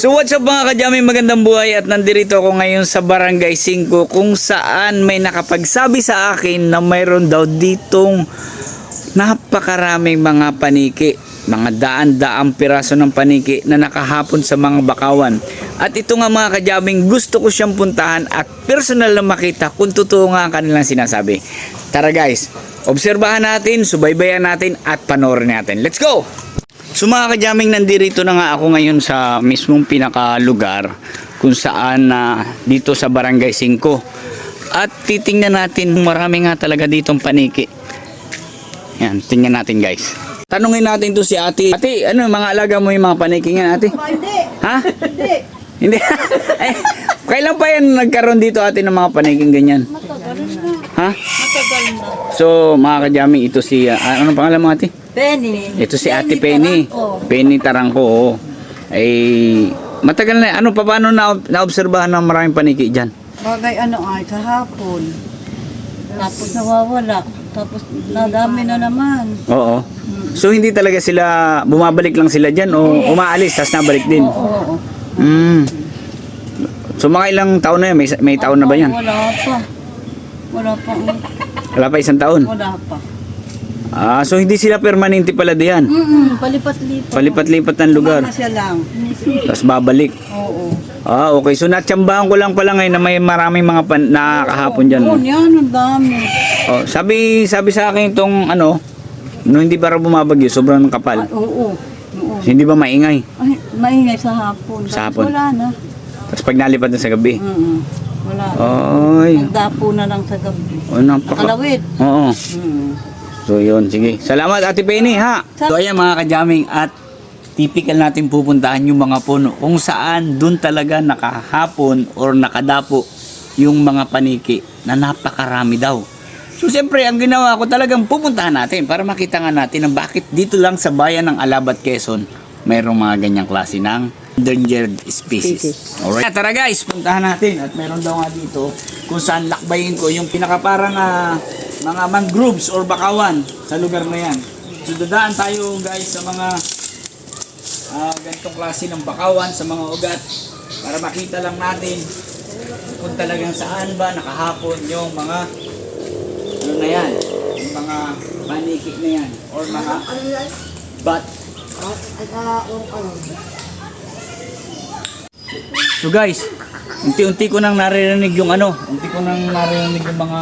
So what's up mga kadyaming magandang buhay at nandito ako ngayon sa Barangay 5 kung saan may nakapagsabi sa akin na mayroon daw ditong napakaraming mga paniki mga daan-daang piraso ng paniki na nakahapon sa mga bakawan. At ito nga mga kadyaming gusto ko siyang puntahan at personal na makita kung totoo nga ang kanilang sinasabi. Tara guys, obserbahan natin, subaybayan natin at panoorin natin. Let's go! So mga kadyaming nandirito na nga ako ngayon sa mismong pinakalugar kung saan na dito sa Barangay 5. At titingnan natin marami nga talaga ditong paniki. Yan, tingnan natin guys. Tanungin natin to si ate. Ate, ano mga alaga mo yung mga paniki nga ate? Hindi. Ha? Hindi. Hindi. Ay, kailan pa yan nagkaroon dito ate ng mga paniking ganyan? Matagal na. Ha? Matagal na. So mga kadyaming ito si, ah, anong pangalan mo ate? Penny. Ito si Ate Penny. Tarangco. Penny Tarangco. oo. Ay matagal na ano pa paano na naobserbahan ng maraming paniki diyan? Bagay ano ay kahapon. Tapos nawawala. Tapos nadami na naman. Oo. So hindi talaga sila bumabalik lang sila diyan o umaalis tapos nabalik din. Oo. Mm. So mga ilang taon na yan? May, may taon na ba yan? Wala pa. Wala pa. Wala pa isang taon. Wala pa. Ah, so hindi sila permanente pala diyan. Mm palipat-lipat. Palipat-lipat ng lugar. Mga siya lang. Tapos babalik. Oo. Ah, okay. So natsambahan ko lang pala ngayon na may maraming mga pan nakakahapon diyan. Oo, yan. Ang dami. Oh, sabi sabi sa akin itong ano, no hindi ba raw bumabagyo, sobrang kapal. Ay, oo. Oo. Hindi ba maingay? Ay, maingay sa hapon. Sa Tapos hapon? Wala na. Tapos pag nalipad na sa gabi. Mm Wala. Oy. Nagdapo na lang sa gabi. Oh, napaka. Nakalawit. Oo. Mm. So yun, sige. Salamat Ate Penny ha. So ayan mga kajaming at typical natin pupuntahan yung mga puno kung saan dun talaga nakahapon or nakadapo yung mga paniki na napakarami daw. So siyempre ang ginawa ko talagang pupuntahan natin para makita nga natin na bakit dito lang sa bayan ng Alabat, Quezon mayroong mga ganyang klase ng endangered species. Alright. Tara guys, puntahan natin at meron daw nga dito kung saan lakbayin ko yung pinakaparang ah, mga mangroves or bakawan sa lugar na yan. So dadaan tayo guys sa mga ah, ganitong klase ng bakawan sa mga ugat para makita lang natin kung talagang saan ba nakahapon yung mga ano na yan, yung mga paniki na yan or mga bat So guys, unti-unti ko nang naririnig yung ano, unti ko nang naririnig yung mga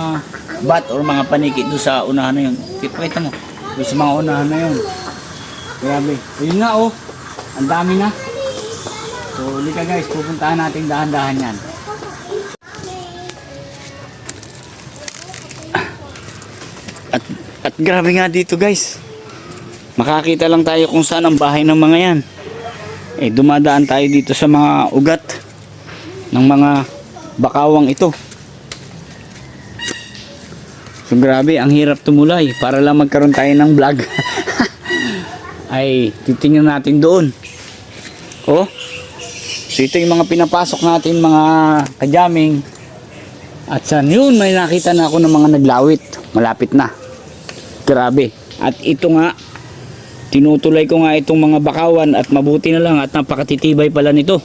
bat or mga paniki doon sa unahan na yun. Pakita mo, doon sa mga unahan na yun. Grabe. Ayun nga oh, ang dami na. So, halika guys, pupuntahan natin dahan-dahan yan. At, at grabe nga dito guys. Makakita lang tayo kung saan ang bahay ng mga yan. Eh, dumadaan tayo dito sa mga ugat ng mga bakawang ito. So grabe, ang hirap tumulay para lang magkaroon tayo ng vlog. Ay, titingnan natin doon. Oh. So ito yung mga pinapasok natin mga kajaming. At sa yun, may nakita na ako ng mga naglawit. Malapit na. Grabe. At ito nga, tinutulay ko nga itong mga bakawan at mabuti na lang at napakatitibay pala nito.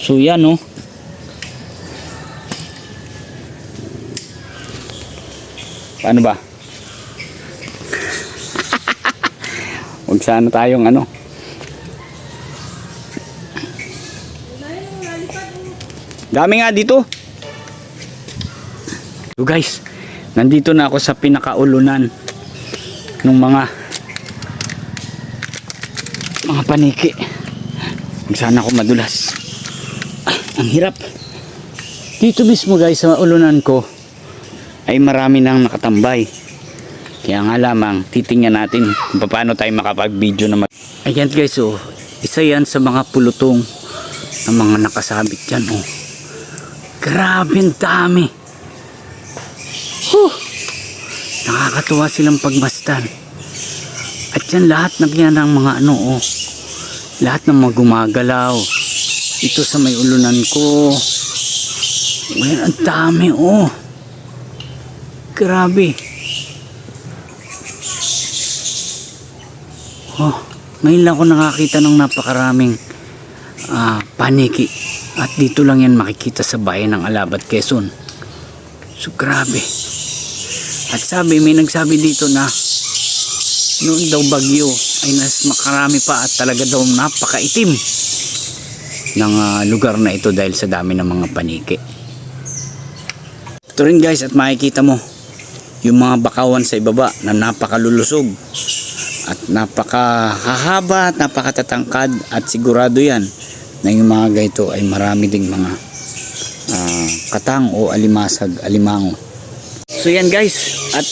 So yan oh. Paano ba? Huwag sana tayong ano. Dami nga dito. So guys, nandito na ako sa pinakaulunan ng mga mga paniki. Huwag sana ako madulas. Ang hirap. Dito mismo guys sa ulunan ko ay marami nang nakatambay. Kaya nga lamang titingnan natin kung paano tayo makapag-video na mag- Ayan guys oh, isa yan sa mga pulutong ng mga nakasabit dyan oh. Grabe ang dami. Huh. Nakakatuwa silang pagmastan. At yan lahat ng yan ng mga ano oh. Lahat ng mga gumagalaw. Ito sa may ulunan ko. Ayan, ang dami oh. Grabe. Oh, ngayon lang ako nakakita ng napakaraming ah, paniki. At dito lang yan makikita sa bayan ng Alabat, Quezon. So grabe. At sabi, may nagsabi dito na noon daw bagyo ay nas makarami pa at talaga daw napakaitim ng ah, lugar na ito dahil sa dami ng mga paniki. Ito rin guys at makikita mo yung mga bakawan sa ibaba na napakalulusog at napakahahaba at napakatatangkad at sigurado yan na yung mga gaito ay marami ding mga ah, katang o alimasag, alimango. So yan guys at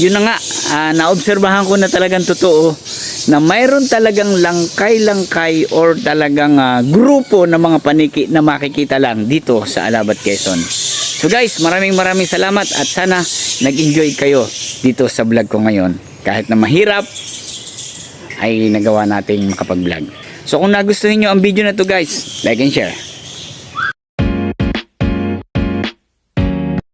yun na nga ah, naobserbahan ko na talagang totoo na mayroon talagang langkay-langkay or talagang ah, grupo ng mga paniki na makikita lang dito sa Alabat Quezon. So guys, maraming maraming salamat at sana nag-enjoy kayo dito sa vlog ko ngayon. Kahit na mahirap, ay nagawa nating makapag-vlog. So kung nagustuhan nyo ang video na to guys, like and share.